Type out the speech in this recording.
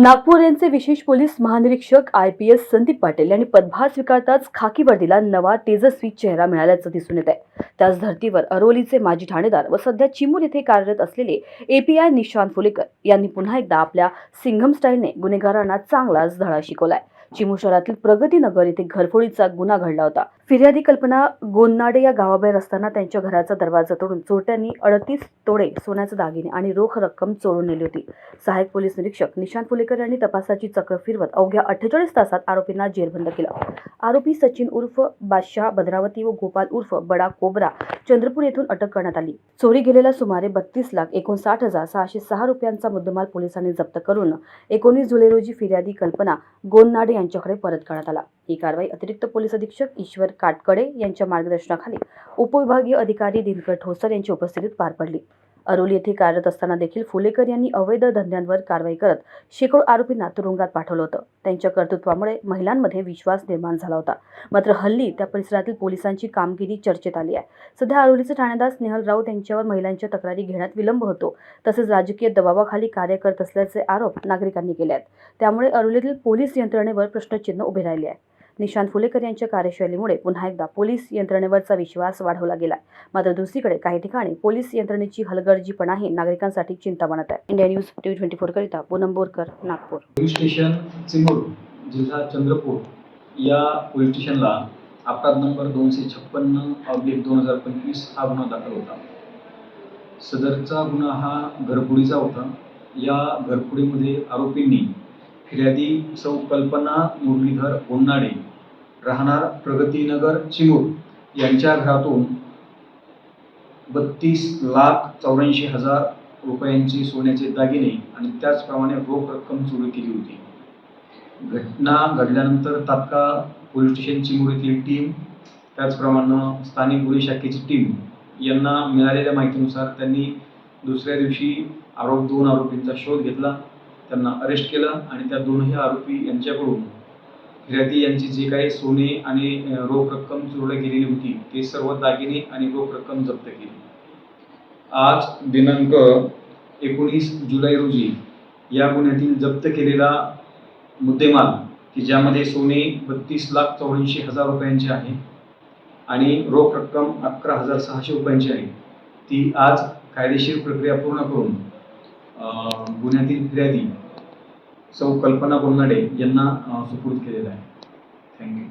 नागपूर यांचे विशेष पोलीस महानिरीक्षक I P S Sandeep Patil यांनी पदभार स्वीकारताच खाकी वर्दीला नवा तेजस्वी चेहरा मिळाल्याचं दिसून येत आहे त्याच धर्तीवर अरोलीचे माजी ठाणेदार व सध्या चिमूर येथे कार्यरत असलेले एपीआय निशांत फुलेकर यांनी पुन्हा एकदा आपल्या सिंघम स्टाईलने गुन्हेगारांना चांगलाच धडा शिकवलाय. चिमू शहरातील प्रगतीनगर येथे घरफोडीचा गुन्हा घडला होता. फिर्यादी कल्पना गोन्नाडे या गावाबाहेर असताना त्यांच्या घराचा दरवाजा तोडून चोरट्यांनी अडतीस तोडे सोन्याचे दागिने आणि रोख रक्कम चोरून नेली होती. सहाय्यक पोलीस निरीक्षक निशांत फुलेकर यांनी तपासाची चक्र फिरवत अवघ्या अठ्ठेचाळीस तासात आरोपींना जेरबंद केला. आरोपी सचिन उर्फ बादशाह भद्रावती व गोपाल उर्फ बडा कोबरा चंद्रपूर येथून अटक करण्यात आली. चोरी गेलेला सुमारे बत्तीस लाख एकोणसाठ हजार सहाशे सहा रुपयांचा मुद्देमाल पोलिसांनी जप्त करून एकोणीस जुलै रोजी फिर्यादी कल्पना गोन्नाडे यांच्याकडे परत करण्यात आला. ही कारवाई अतिरिक्त पोलीस अधीक्षक ईश्वर काटकडे यांच्या मार्गदर्शनाखाली उपविभागीय अधिकारी दिनकर ठोसर यांच्या उपस्थितीत पार पडली. अरोली येथे कार्यरत असताना देखील फुलेकर यांनी अवैध धंद्यांवर कारवाई करत शेकडो आरोपींना तुरुंगात पाठवलं होतं. त्यांच्या कर्तृत्वामुळे महिलांमध्ये विश्वास निर्माण झाला होता. मात्र हल्ली त्या परिसरातील पोलिसांची कामगिरी चर्चेत आली आहे. सध्या अरोलीचे ठाणेदार स्नेहल राऊत यांच्यावर महिलांच्या तक्रारी घेण्यात विलंब होतो. तसेच राजकीय दबावाखाली कार्य करत असल्याचे आरोप नागरिकांनी केले आहेत. त्यामुळे अरोलीतील पोलीस यंत्रणेवर प्रश्नचिन्ह उभे राहिले आहे. निशांत फुलेकर यांच्या कार्यशैलीमुळे पुन्हा एकदा पोलीस यंत्रणेवरचा विश्वास वाढवला गेला मात्र दुसरीकडे काही ठिकाणी पोलीस यंत्रणेची हलगर्जीपणाही नागरिकांसाठी चिंता बनत आहे. India news TV twenty four करिता पूनम बोरकर नागपूर. पोलीस स्टेशन चिमूर जिल्हा चंद्रपूर या पोलीस स्टेशनला अपराध नंबर दोनशे छप्पन्न ऑब्लिक दोन हजार पंचवीस हा गुन्हा दाखल होता. सदरचा गुन्हा हा घरफोडीचा होता. या घरफोडीमध्ये आरोपींनी फिर्यादी सौ कल्पना मुरलीधर गोन्नाडे राहणार प्रगतीनगर चिमूर यांच्या घरातून बत्तीस लाख चौऱ्याऐंशी हजार रुपयांचे सोन्याचे दागिने आणि त्याचप्रमाणे रोख रक्कम चोरी केली होती. घटना घडल्यानंतर तात्काळ पोलीस स्टेशन चिमूर येथील टीम त्याचप्रमाणे स्थानिक गुन्हे शाखेची टीम यांना मिळालेल्या माहितीनुसार त्यांनी दुसऱ्या दिवशी आरोप दोन आरोपींचा शोध घेतला. त्यांना अरेस्ट केलं आणि त्या दोनही आरोपी यांच्याकडून फिर्यादी यांची जे काही सोने आणि रोख रक्कम चोरल्या गेलेली होती ते सर्व दागिने आणि रोख रक्कम जप्त केली. आज दिनांक एकोणीस जुलै रोजी या गुन्ह्यातील जप्त केलेला मुद्देमाल की ज्यामध्ये सोने बत्तीस लाख चौऱ्याऐंशी हजार रुपयांचे आहे आणि रोख रक्कम अकरा हजार सहाशे रुपयांची आहे ती आज कायदेशीर प्रक्रिया पूर्ण करून गुन्ह्यातील फिर्यादी सौ कल्पना गोन्नाडे यांना सुपूर्द केलेला आहे. थँक्यू